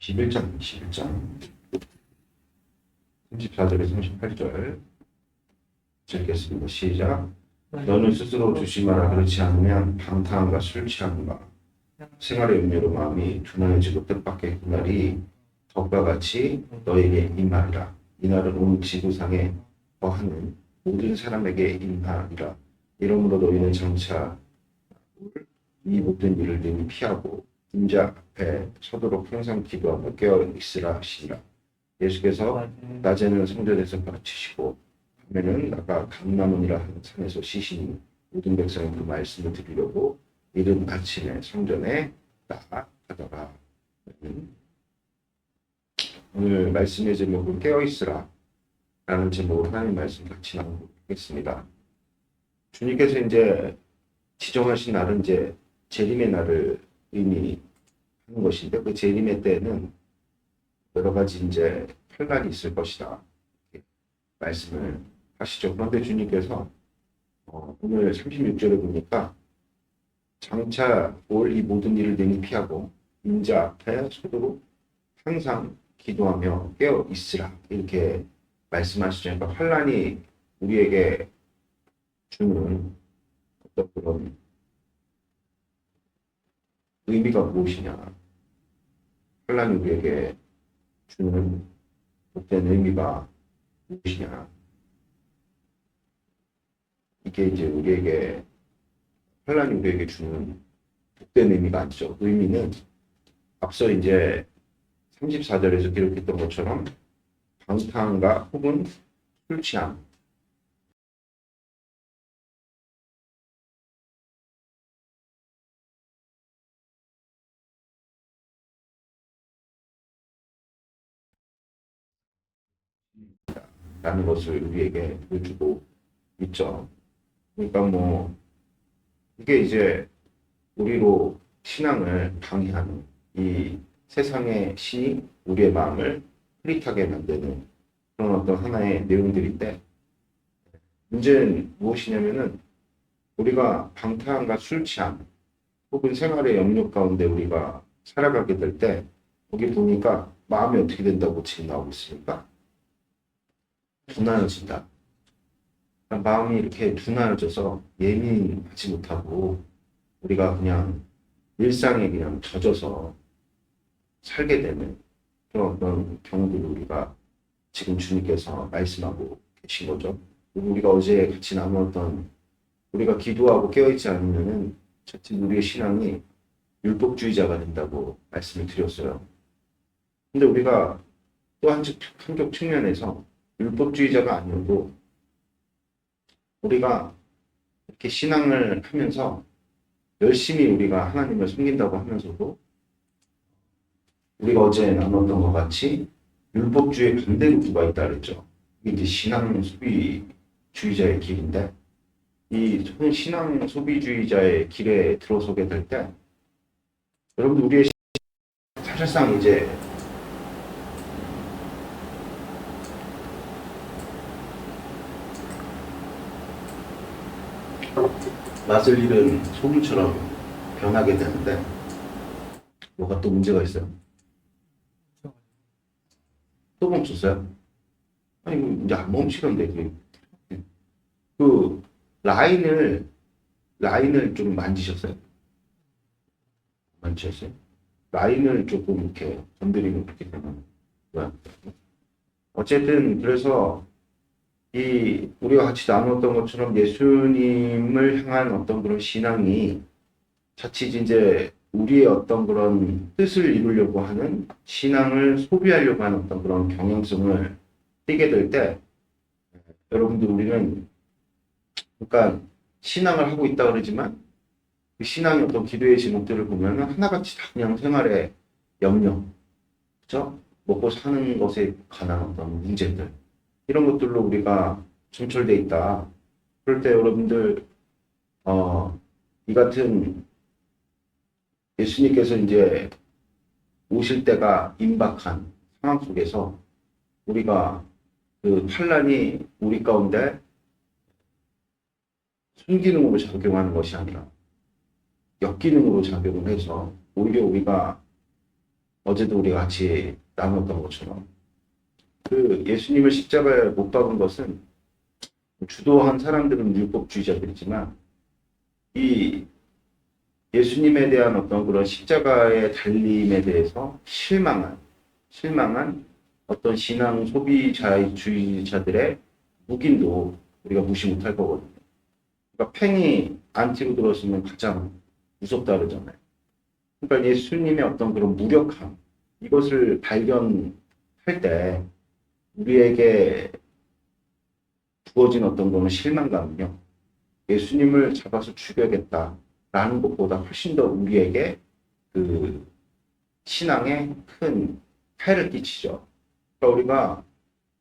11장, 11장. 34절에 38절. 읽겠습니다. 시작. 너는 스스로 조심하라. 그렇지 않으면 방탕함과 술 취함과 생활의 음료로 마음이 둔하여지고 뜻밖의 그날이 덕과 같이 너에게 임하리라. 이날은 온 지구상에 거하는 모든 사람에게 임하리라. 이러므로 너희는 장차 이 모든 일을 능히 피하고 인자 앞에 서도록 항상 기도하며 깨어 있으라 하시니라. 예수께서 낮에는 성전에서 가르치시고 밤에는 나가 강남원이라 하는 산에서 쉬시니 모든 백성이 그 말씀을 들으려고 이른 아침에 성전에. 음. 오늘 말씀의 제목은 깨어 있으라 라는 제목으로 하나님 말씀 같이 나누겠습니다. 주님께서 이제 지정하신 날은 이제 재림의 날을 의미 하는 것인데 그 재림의 때는 여러 가지 이제 환란이 있을 것이다 말씀을 하시죠. 그런데 주님께서 어, 오늘 36절에 보니까 장차 올 이 모든 일을 능히 피하고 인자 앞에 서도록 항상 기도하며 깨어 있으라 이렇게 말씀하시죠. 그러니까 환란이 우리에게 주는 어떤 그런 의미가 무엇이냐? 환란이 우리에게 주는 복된 의미가 무엇이냐? 이게 이제 우리에게 환란이 우리에게 주는 복된 의미가 아니죠. 의미는 앞서 이제 34절에서 기록했던 것처럼 방탕과 혹은 술 취함 라는 것을 우리에게 보여주고 있죠. 그러니까 뭐 이게 이제 우리로 신앙을 방해하는 이 세상의 신이 우리의 마음을 흐릿하게 만드는 그런 어떤 하나의 내용들인데 문제는 무엇이냐면은 우리가 방탕함과 술 취함 혹은 생활의 영역 가운데 우리가 살아가게 될 때 거기 보니까 마음이 어떻게 된다고 지금 나오고 있습니까? 그러니까 마음이 이렇게 둔하여져서 예민하지 못하고 우리가 그냥 일상에 그냥 젖어서 살게 되는 그런 어떤 경우들을 우리가 지금 주님께서 말씀하고 계신 거죠. 우리가 어제 같이 나누었던 우리가 기도하고 깨어있지 않으면은 자칫 우리의 신앙이 율법주의자가 된다고 말씀을 드렸어요. 근데 우리가 또 한쪽, 한쪽 측면에서 율법주의자가 아니어도 우리가 이렇게 신앙을 하면서 열심히 우리가 하나님을 섬긴다고 하면서도 우리가 어제 나눴던 것 같이 율법주의 반대 루트가 있다 그랬죠. 이게 신앙 소비주의자의 길인데 이 신앙 소비주의자의 길에 들어서게 될 때 여러분 우리의 시- 사실상 이제 맛을 잃은 소금처럼 변하게 되는데 뭐가 또 문제가 있어요? 또 멈췄어요? 아니 이거 이제 안 멈추는데 그, 그 라인을 라인을 좀 만지셨어요? 만지셨어요? 라인을 조금 이렇게 건드리면 그렇게 되는 거야. 어쨌든 그래서 이 우리가 같이 나눴던 것처럼 예수님을 향한 어떤 그런 신앙이 자칫 이제 우리의 어떤 그런 뜻을 이루려고 하는 신앙을 소비하려고 하는 어떤 그런 경향성을 띠게 될 때 여러분들 우리는 그러니까 신앙을 하고 있다 그러지만 그 신앙의 어떤 기도의 제목들을 보면은 하나같이 다 그냥 생활의 염려, 그죠? 먹고 사는 것에 관한 어떤 문제들 이런 것들로 우리가 점철돼 있다. 그럴 때 여러분들 어, 이 같은 예수님께서 이제 오실 때가 임박한 상황 속에서 우리가 그 환란이 우리 가운데 순기능으로 작용하는 것이 아니라 역기능으로 작용을 해서 오히려 우리가 어제도 우리가 같이 나눴던 것처럼 그 예수님을 십자가에 못 박은 것은 주도한 사람들은 율법주의자들이지만 이 예수님에 대한 어떤 그런 십자가의 달림에 대해서 실망한 실망한 어떤 신앙 소비자주의자들의 묵인도 우리가 무시 못할 거거든요. 그러니까 팽이 안티로 들었으면 가장 무섭다 그러잖아요. 그러니까 예수님의 어떤 그런 무력함 이것을 발견할 때 우리에게 주어진 어떤 거는 실망감은요. 예수님을 잡아서 죽여야겠다라는 것보다 훨씬 더 우리에게 그 신앙에 큰 해를 끼치죠. 그러니까 우리가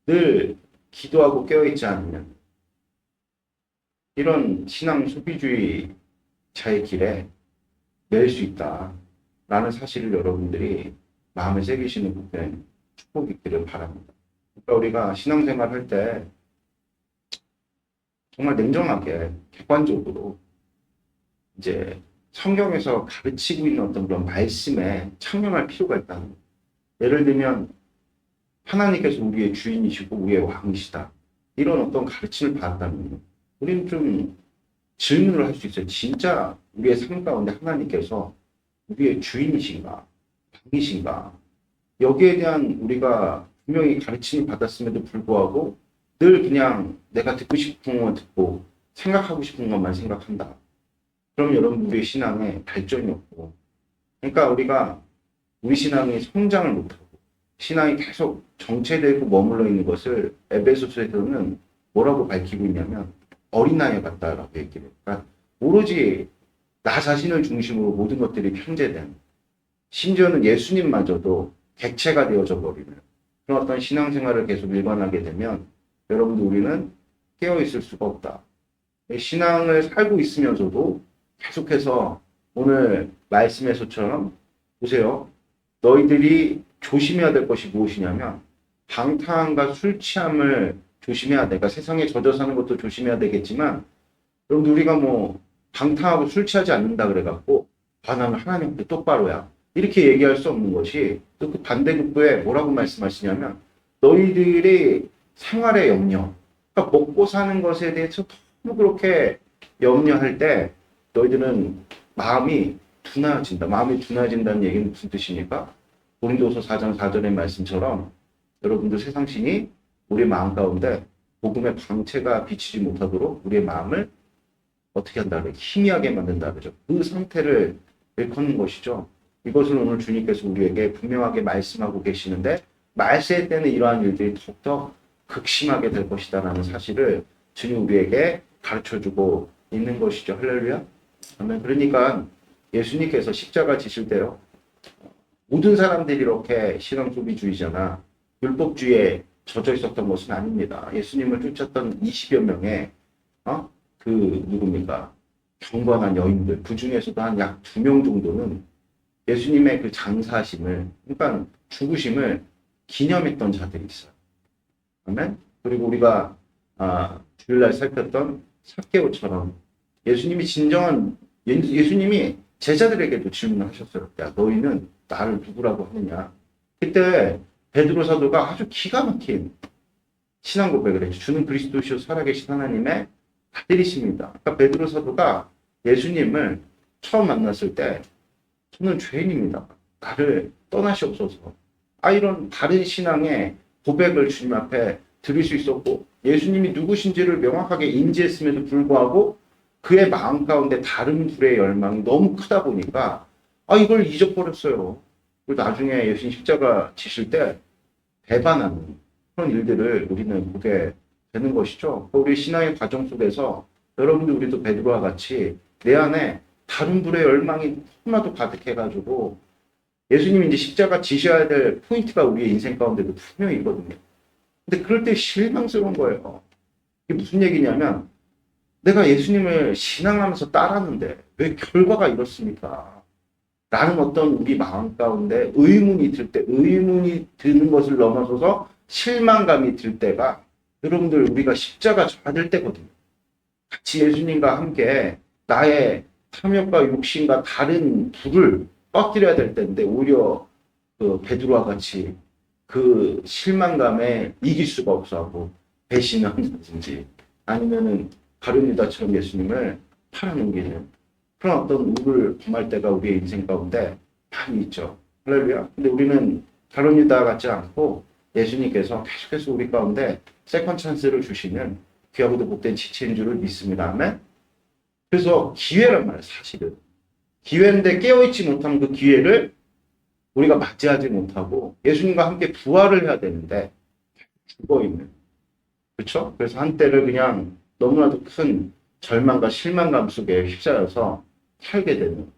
늘 기도하고 깨어있지 않으면 이런 신앙 소비주의 자의 길에 낼 수 있다라는 사실을 여러분들이 마음에 새기시는 그때 축복이 있기를 바랍니다. 그러니까 우리가 신앙생활 할 때 정말 냉정하게 객관적으로 이제 성경에서 가르치고 있는 어떤 그런 말씀에 창념할 필요가 있다는 거예요. 예를 들면 하나님께서 우리의 주인이시고 우리의 왕이시다. 이런 어떤 가르침을 받았다면 우리는 좀 질문을 할 수 있어요. 진짜 우리의 삶 가운데 하나님께서 우리의 주인이신가? 왕이신가? 여기에 대한 우리가 분명히 가르침을 받았음에도 불구하고 늘 그냥 내가 듣고 싶은 것만 듣고 생각하고 싶은 것만 생각한다. 그럼 여러분 우리의 신앙에 발전이 없고 그러니까 우리가 우리 신앙이 성장을 못하고 신앙이 계속 정체되고 머물러 있는 것을 에베소서에서는 뭐라고 밝히고 있냐면 어린아이 같다라고 얘기를 해요. 그러니까 오로지 나 자신을 중심으로 모든 것들이 편제된 심지어는 예수님마저도 객체가 되어져 버리는 그런 어떤 신앙생활을 계속 일관하게 되면 여러분들 우리는 깨어 있을 수가 없다. 신앙을 살고 있으면서도 계속해서 오늘 말씀에서처럼 보세요. 너희들이 조심해야 될 것이 무엇이냐면 방탕함과 술 취함을 조심해야 돼. 그러니까 세상에 젖어 사는 것도 조심해야 되겠지만 여러분 우리가 뭐 방탕하고 술 취하지 않는다 그래갖고 아 나는 하나님 앞에 똑바로야. 이렇게 얘기할 수 없는 것이 또 그 반대급부에 뭐라고 말씀하시냐면 너희들의 생활의 염려, 그러니까 먹고 사는 것에 대해서 너무 그렇게 염려할 때 너희들은 마음이 둔해진다. 마음이 둔해진다는 얘기는 무슨 뜻입니까? 고린도서 4장 4절의 말씀처럼 여러분들 세상신이 우리의 마음 가운데 복음의 방체가 비치지 못하도록 우리의 마음을 어떻게 한다 그래? 희미하게 만든다 그죠? 그 상태를 일컫는 것이죠. 이것을 오늘 주님께서 우리에게 분명하게 말씀하고 계시는데 말세의 때는 이러한 일들이 더욱더 극심하게 될 것이다라는 사실을 주님 우리에게 가르쳐주고 있는 것이죠. 할렐루야. 아멘. 그러니까 예수님께서 십자가 지실 때요. 모든 사람들이 이렇게 신앙 소비주의자나 율법주의에 젖어 있었던 것은 아닙니다. 예수님을 쫓았던 20여 명의 어? 그 누굽니까? 경건한 여인들 그 중에서도 한 약 두 명 정도는 예수님의 그 장사심을 그러니까 죽으심을 기념했던 자들이 있어요. 아멘. 그리고 우리가 아, 주일날 살폈던 사케오처럼 예수님이 진정한 예- 예수님이 제자들에게도 질문하셨어요. 야 너희는 나를 누구라고 하느냐? 그때 베드로 사도가 아주 기가 막힌 신앙 고백을 했죠. 주는 그리스도시요 살아계신 하나님의 아들이십니다. 그러니까 베드로 사도가 예수님을 처음 만났을 때 저는 죄인입니다. 나를 떠나시옵소서. 아 이런 다른 신앙의 고백을 주님 앞에 드릴 수 있었고 예수님이 누구신지를 명확하게 인지했음에도 불구하고 그의 마음 가운데 다른 불의 열망이 너무 크다 보니까 아 이걸 잊어버렸어요. 그리고 나중에 예수님 십자가 지실 때 배반하는 그런 일들을 우리는 보게 되는 것이죠. 우리 신앙의 과정 속에서 여러분들 우리도 베드로와 같이 내 안에 다른 불의 열망이 너무나도 가득해가지고 예수님이 이제 십자가 지셔야 될 포인트가 우리의 인생 가운데도 분명히 있거든요. 근데 그럴 때 실망스러운 거예요. 이게 무슨 얘기냐면 내가 예수님을 신앙하면서 따랐는데 왜 결과가 이렇습니까? 라는 어떤 우리 마음 가운데 의문이 들 때, 의문이 드는 것을 넘어서서 실망감이 들 때가 여러분들 우리가 십자가 져야 될 때거든요. 같이 예수님과 함께 나의 탐욕과 욕심과 다른 불을 꺼뜨려야 될 때인데 오히려 그 베드로와 같이 그 실망감에 이길 수가 없어하고 배신한다든지 아니면은 가룟유다처럼 예수님을 팔아넘기는 그런 어떤 우를 범할 때가 우리의 인생 가운데 많이 있죠. 할렐루야. 근데 우리는 가룟유다 같지 않고 예수님께서 계속해서 우리 가운데 세컨 찬스를 주시는 귀하고도 못된 지체인 줄을 믿습니다. 아멘. 그래서 기회란 말이에요, 사실은. 기회인데 깨어있지 못하면 그 기회를 우리가 맞이하지 못하고 예수님과 함께 부활을 해야 되는데 죽어있는. 그렇죠? 그래서 한때를 그냥 너무나도 큰 절망과 실망감 속에 휩싸여서 살게 되는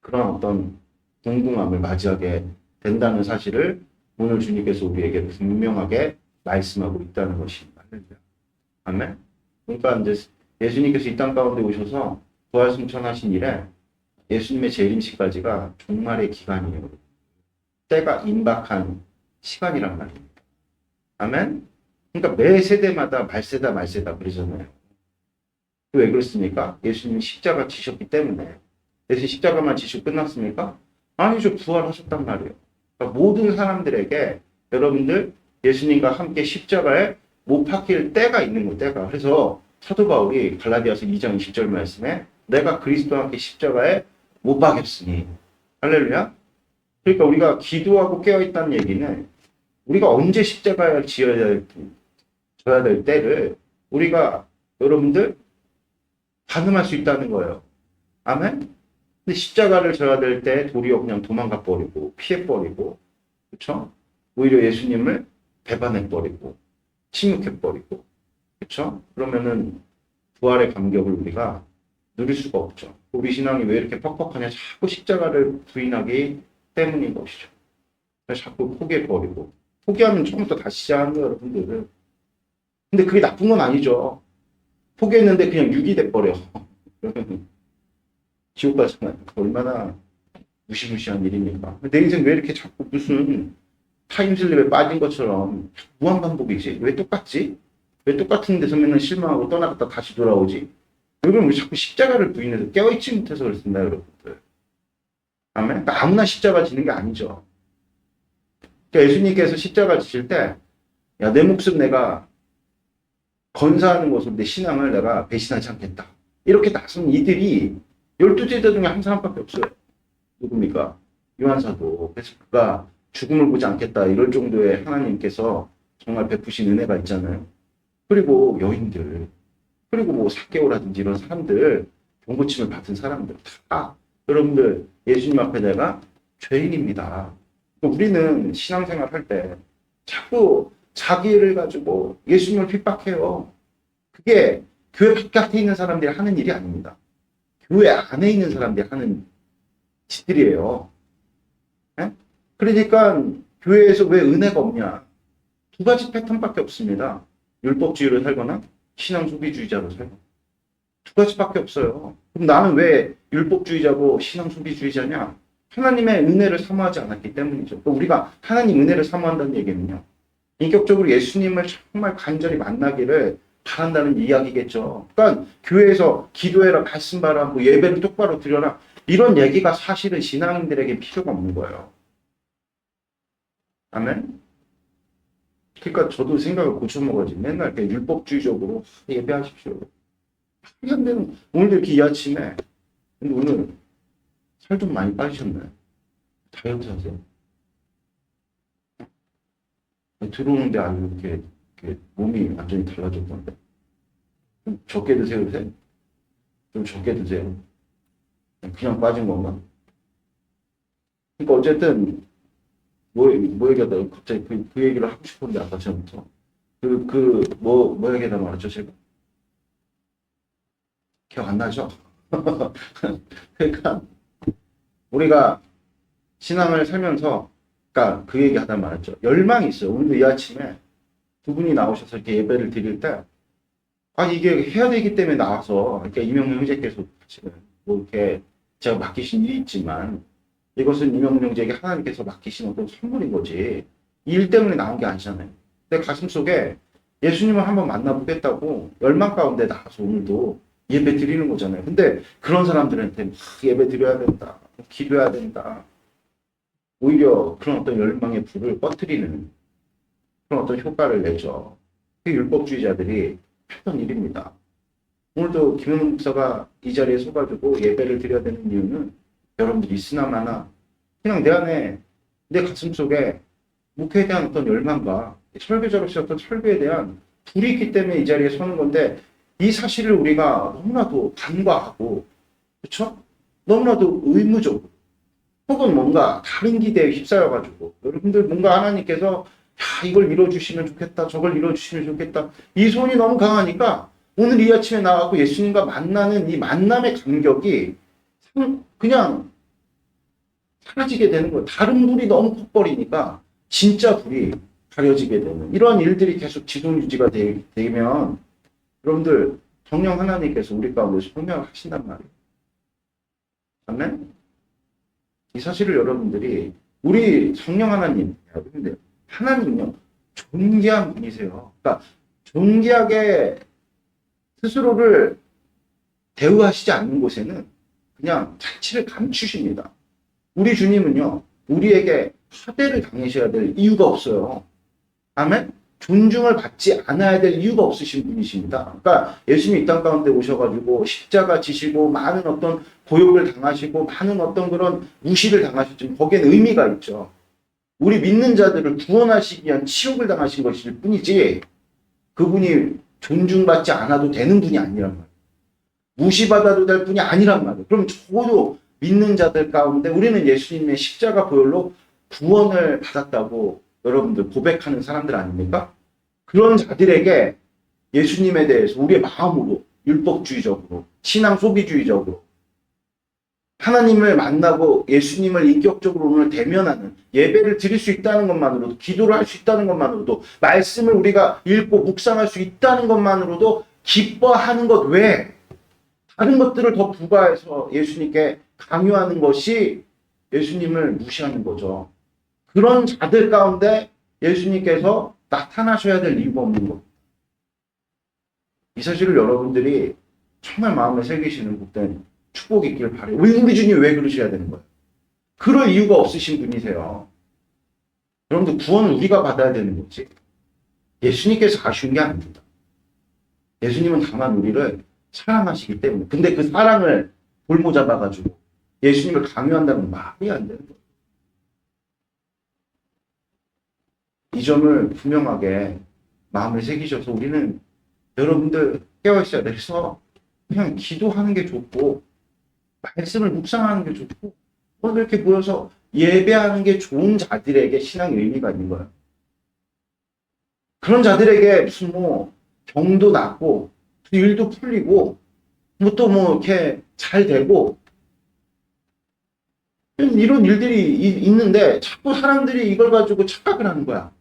그런 어떤 궁금함을 맞이하게 된다는 사실을 오늘 주님께서 우리에게 분명하게 말씀하고 있다는 것입니다. 아멘. 그러니까 이제 예수님께서 이 땅 가운데 오셔서 부활 승천하신 이래 예수님의 재림시까지가 종말의 기간이에요. 때가 임박한 시간이란 말입니다. 아멘. 그러니까 매 세대마다 말세다 말세다 그러잖아요. 왜 그렇습니까? 예수님이 십자가 지셨기 때문에. 예수 십자가만 지시고 끝났습니까? 아니죠. 부활하셨단 말이에요. 그러니까 모든 사람들에게 여러분들 예수님과 함께 십자가에 못 박힐 때가 있는 거 때가. 그래서 사도 바울이 갈라디아서 2장 20절 말씀에 내가 그리스도와 함께 십자가에 못 박혔으니 할렐루야. 그러니까 우리가 기도하고 깨어 있다는 얘기는 우리가 언제 십자가를 지어야 될, 될 때를 우리가 여러분들 가늠할 수 있다는 거예요. 아멘. 근데 십자가를 져야 될 때 도리어 그냥 도망가 버리고 피해 버리고 그렇죠? 오히려 예수님을 배반해 버리고 침묵해 버리고 그렇죠? 그러면은 부활의 감격을 우리가 누릴 수가 없죠. 우리 신앙이 왜 이렇게 퍽퍽하냐? 자꾸 십자가를 부인하기 때문인 것이죠. 자꾸 포기해 버리고 포기하면 처음부터 다시 시작하는 거예요, 여러분들. 근데 그게 나쁜 건 아니죠. 포기했는데 그냥 육이 돼 버려. 지옥 가잖아요. 얼마나 무시무시한 일입니까? 내 인생 왜 이렇게 자꾸 무슨 타임슬립에 빠진 것처럼 무한 반복이지? 왜 똑같지? 왜 똑같은 데서 맨날 실망하고 떠나갔다 다시 돌아오지? 여러분, 우리 자꾸 십자가를 부인해서 깨어있지 못해서 그렇습니다, 여러분들. 아멘? 그러니까 아무나 십자가 지는 게 아니죠. 그러니까 예수님께서 십자가 지실 때, 야, 내 목숨 내가 건사하는 것으로 내 신앙을 내가 배신하지 않겠다. 이렇게 나선 이들이 열두 제자 중에 한 사람밖에 없어요. 누굽니까? 요한사도. 그래서 그가 죽음을 보지 않겠다. 이럴 정도의 하나님께서 정말 베푸신 은혜가 있잖아요. 그리고 여인들, 그리고 뭐 사개오라든지 이런 사람들, 병고침을 받은 사람들 다 여러분들 예수님 앞에 내가 죄인입니다. 우리는 신앙생활 할 때 자꾸 자기를 가지고 예수님을 핍박해요. 그게 교회 바깥에 있는 사람들이 하는 일이 아닙니다. 교회 안에 있는 사람들이 하는 짓들이에요. 예? 그러니까 교회에서 왜 은혜가 없냐? 두 가지 패턴밖에 없습니다. 율법주의로 살거나 신앙 소비주의자로 살거나 두 가지밖에 없어요. 그럼 나는 왜 율법주의자고 신앙 소비주의자냐? 하나님의 은혜를 사모하지 않았기 때문이죠. 또 우리가 하나님 은혜를 사모한다는 얘기는요. 인격적으로 예수님을 정말 간절히 만나기를 바란다는 이야기겠죠. 그러니까 교회에서 기도해라, 말씀 봐라, 뭐 예배를 똑바로 드려라 이런 얘기가 사실은 신앙인들에게 필요가 없는 거예요. 아멘. 그러니까 저도 생각을 고쳐 먹어야지. 맨날 이렇게 율법주의적으로 예배하십시오. 안 되는 오늘도 이렇게 이 아침에 근데 오늘 살 좀 많이 빠지셨나요? 다이어트 하세요? 들어오는데 아주 이렇게, 이렇게 몸이 완전히 달라졌던데. 좀 적게 드세요, 요새? 좀 적게 드세요. 그냥 빠진 건가? 그러니까 어쨌든, 뭐, 뭐 얘기하다 갑자기 그, 그 얘기를 하고 싶었는데, 아까 전부터. 그, 그, 뭐, 뭐 얘기하다 말았죠, 제가? 기억 안 나죠? 그러니까, 우리가 신앙을 살면서 그러니까 그 얘기 하다 말았죠. 열망이 있어요. 오늘도 이 아침에 두 분이 나오셔서 이렇게 예배를 드릴 때, 아, 이게 해야 되기 때문에 나와서, 그러니까 이명용 형제께서 지금 뭐 이렇게 제가 맡기신 일이 있지만, 이것은 이명용 형제에게 하나님께서 맡기신 어떤 선물인 거지. 이일 때문에 나온 게 아니잖아요. 내 가슴 속에 예수님을 한번 만나보겠다고 열망 가운데 나와서 오늘도 예배 드리는 거잖아요. 근데 그런 사람들한테 막 예배 드려야 된다. 기도해야 된다. 오히려 그런 어떤 열망의 불을 꺼뜨리는 그런 어떤 효과를 내죠. 그 율법주의자들이 했던 일입니다. 오늘도 김현 목사가 이 자리에 서가지고 예배를 드려야 되는 이유는 여러분들이 있으나마나 그냥 내 안에 내 가슴 속에 목회에 대한 어떤 열망과 설교자로서 어떤 설교에 대한 불이 있기 때문에 이 자리에 서는 건데 이 사실을 우리가 너무나도 간과하고 그렇죠? 너무나도 의무적으로 혹은 뭔가 다른 기대에 휩싸여가지고 여러분들 뭔가 하나님께서 야 이걸 이뤄주시면 좋겠다 저걸 이뤄주시면 좋겠다 이 소원이 너무 강하니까 오늘 이 아침에 나와서 예수님과 만나는 이 만남의 간격이 참 그냥 사라지게 되는 거예요. 다른 불이 너무 커버리니까 진짜 불이 가려지게 되는 이런 일들이 계속 지속 유지가 되, 되면 여러분들 성령 하나님께서 우리 가운데 성명을 하신단 말이에요. 아멘? 이 사실을 여러분들이 우리 성령 하나님, 하나님요 존귀한 분이세요. 그러니까 존귀하게 스스로를 대우하시지 않는 곳에는 그냥 자취를 감추십니다. 우리 주님은요, 우리에게 하대를 당하셔야 될 이유가 없어요. 아멘? 존중을 받지 않아야 될 이유가 없으신 분이십니다. 그러니까 예수님이 이 땅 가운데 오셔가지고 십자가 지시고 많은 어떤 고욕을 당하시고 많은 어떤 그런 무시를 당하셨지만 거기에는 의미가 있죠. 우리 믿는 자들을 구원하시기 위한 치욕을 당하신 것일 뿐이지 그분이 존중받지 않아도 되는 분이 아니란 말이에요. 무시받아도 될 분이 아니란 말이에요. 그럼 적어도 믿는 자들 가운데 우리는 예수님의 십자가 보혈로 구원을 받았다고 여러분들 고백하는 사람들 아닙니까? 그런 자들에게 예수님에 대해서 우리의 마음으로 율법주의적으로 신앙 소비주의적으로 하나님을 만나고 예수님을 인격적으로 오늘 대면하는 예배를 드릴 수 있다는 것만으로도 기도를 할 수 있다는 것만으로도 말씀을 우리가 읽고 묵상할 수 있다는 것만으로도 기뻐하는 것 외에 다른 것들을 더 부과해서 예수님께 강요하는 것이 예수님을 무시하는 거죠. 그런 자들 가운데 예수님께서 나타나셔야 될 이유가 없는 것. 이 사실을 여러분들이 정말 마음에 새기시는 복된 축복이 있길 바래요. 왜 우리 주님 왜 그러셔야 되는 거예요? 그럴 이유가 없으신 분이세요. 여러분들 구원을 우리가 받아야 되는 거지. 예수님께서 아쉬운 게 아닙니다. 예수님은 다만 우리를 사랑하시기 때문에. 근데 그 사랑을 볼모 잡아가지고 예수님을 강요한다는 말이 안 되는 거예요. 이 점을 분명하게 마음을 새기셔서 우리는 여러분들 깨어있어야 돼서 그냥 기도하는 게 좋고 말씀을 묵상하는 게 좋고 오늘 이렇게 모여서 예배하는 게 좋은 자들에게 신앙의 의미가 있는 거예요. 그런 자들에게 무슨 뭐 병도 낫고 일도 풀리고 뭐또뭐 이렇게 잘 되고 이런 일들이 이- 있는데 자꾸 사람들이 이걸 가지고 착각을 하는 거야.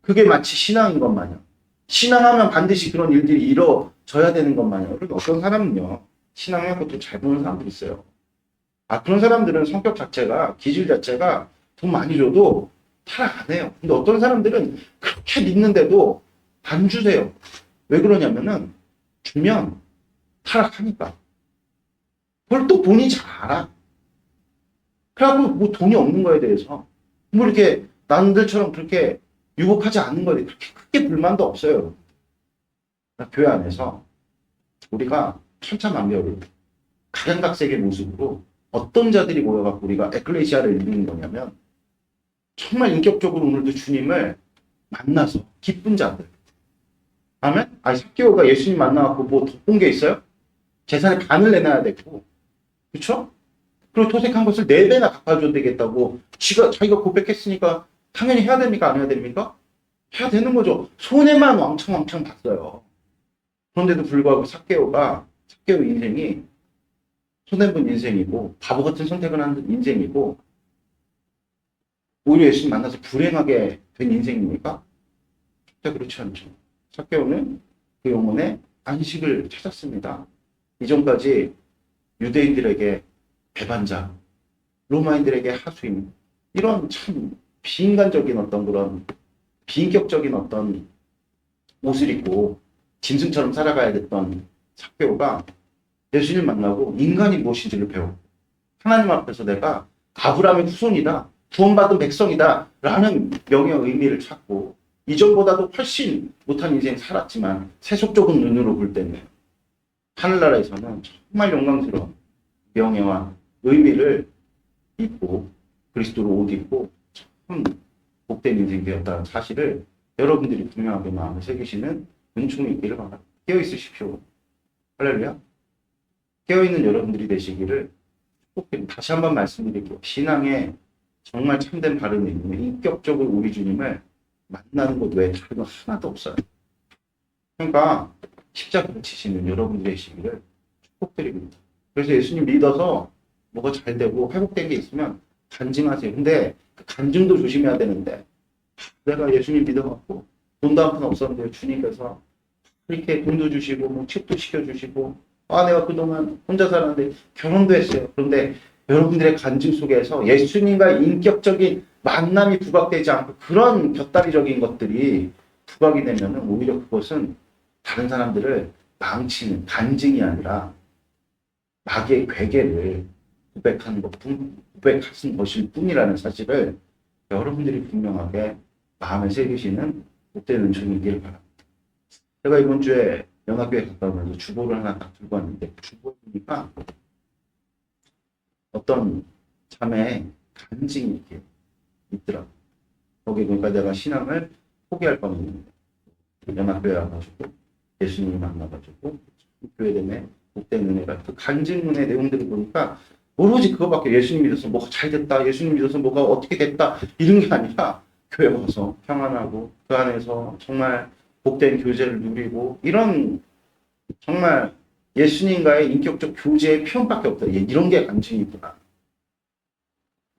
그게 마치 신앙인 것 마냥. 신앙하면 반드시 그런 일들이 이루어져야 되는 것 마냥. 그리고 어떤 사람은요, 신앙하고 또 잘 보는 사람도 있어요. 아, 그런 사람들은 성격 자체가, 기질 자체가 돈 많이 줘도 타락 안 해요. 근데 어떤 사람들은 그렇게 믿는데도 안 주세요. 왜 그러냐면은, 주면 타락하니까. 그걸 또 본인이 잘 알아. 그래갖고 뭐 돈이 없는 거에 대해서 뭐 이렇게 남들처럼 그렇게 유복하지 않는 거에 그렇게 크게 불만도 없어요. 그러니까 교회 안에서 우리가 천차만별로 각양각색의 모습으로 어떤 자들이 모여갖고 우리가 에클레시아를 읽는 거냐면 정말 인격적으로 오늘도 주님을 만나서 기쁜 자들. 아멘? 아니 사케오가 예수님 만나갖고 뭐 덕본 게 있어요? 재산의 반을 내놔야 되고 그렇죠? 그리고 토색한 것을 네 배나 갚아줘야 되겠다고 지가 자기가 고백했으니까 당연히 해야 됩니까? 안 해야 됩니까? 해야 되는 거죠. 손해만 왕창 왕창 봤어요. 그런데도 불구하고 사케오가 사케오 인생이 손해본 인생이고 바보 같은 선택을 한 인생이고 오히려 예수님 만나서 불행하게 된 인생입니까? 절대 그렇지 않죠. 사케오는 그 영혼의 안식을 찾았습니다. 이전까지 유대인들에게 배반자, 로마인들에게 하수인 이런 참 비인간적인 어떤 그런 비인격적인 어떤 옷을 입고 짐승처럼 살아가야 됐던 사케오가 예수님 만나고 인간이 무엇인지를 배우고 하나님 앞에서 내가 아브라함의 후손이다. 구원받은 백성이다 라는 명예 의미를 찾고 이전보다도 훨씬 못한 인생 살았지만 세속적인 눈으로 볼 때는 하늘나라에서는 정말 영광스러운 명예와 의미를 입고 그리스도로 옷 입고 참 복된 인생이 되었다는 사실을 여러분들이 분명하게 마음에 새기시는 은총이 있기를 바랍니다. 깨어 있으십시오. 할렐루야. 깨어 있는 여러분들이 되시기를. 다시 한번 말씀드릴게요. 신앙에 정말 참된 바른 의미는 인격적으로 우리 주님을 만나는 것 외에 건 하나도 없어요. 그러니까 십자가를 지시는 여러분들이 되시기를 축복드립니다. 그래서 예수님 믿어서 뭐가 잘 되고 회복된 게 있으면 간증하세요. 근데 그 간증도 조심해야 되는데 내가 예수님 믿어갖고 돈도 한 푼 없었는데 주님께서 이렇게 돈도 주시고 뭐 칩도 시켜주시고 아 내가 그동안 혼자 살았는데 결혼도 했어요. 그런데 여러분들의 간증 속에서 예수님과의 인격적인 만남이 부각되지 않고 그런 곁다리적인 것들이 부각이 되면은 오히려 그것은 다른 사람들을 망치는 간증이 아니라 마귀의 괴계를 고백하는 것뿐 고백하신 것일 뿐이라는 사실을 여러분들이 분명하게 마음에 새기시는 못되는 은총이길 바랍니다. 제가 이번 주에 연합교회 갔다 오면서 주보를 하나 딱 들고 왔는데 그 주보에 보니까 어떤 자매의 간증이 이렇게 있더라고요. 거기 보니까 내가 신앙을 포기할 뻔했는데 연합교회 와가지고 예수님을 만나가지고 교회 내내 복된 은혜가 그 간증문의 내용들을 보니까 오로지 그거밖에 예수님 믿어서 뭐가 잘 됐다 예수님 믿어서 뭐가 어떻게 됐다 이런 게 아니라 교회 와서 평안하고 그 안에서 정말 복된 교제를 누리고 이런 정말 예수님과의 인격적 교제의 표현밖에 없다. 예, 이런 게 간증이구나.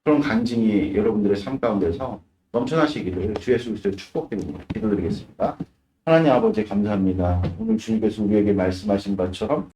그런 간증이 여러분들의 삶 가운데서 넘쳐나시기를 주 예수 그리스도의 축복드립니다. 기도드리겠습니다. 하나님 아버지 감사합니다. 오늘 주님께서 우리에게 말씀하신 것처럼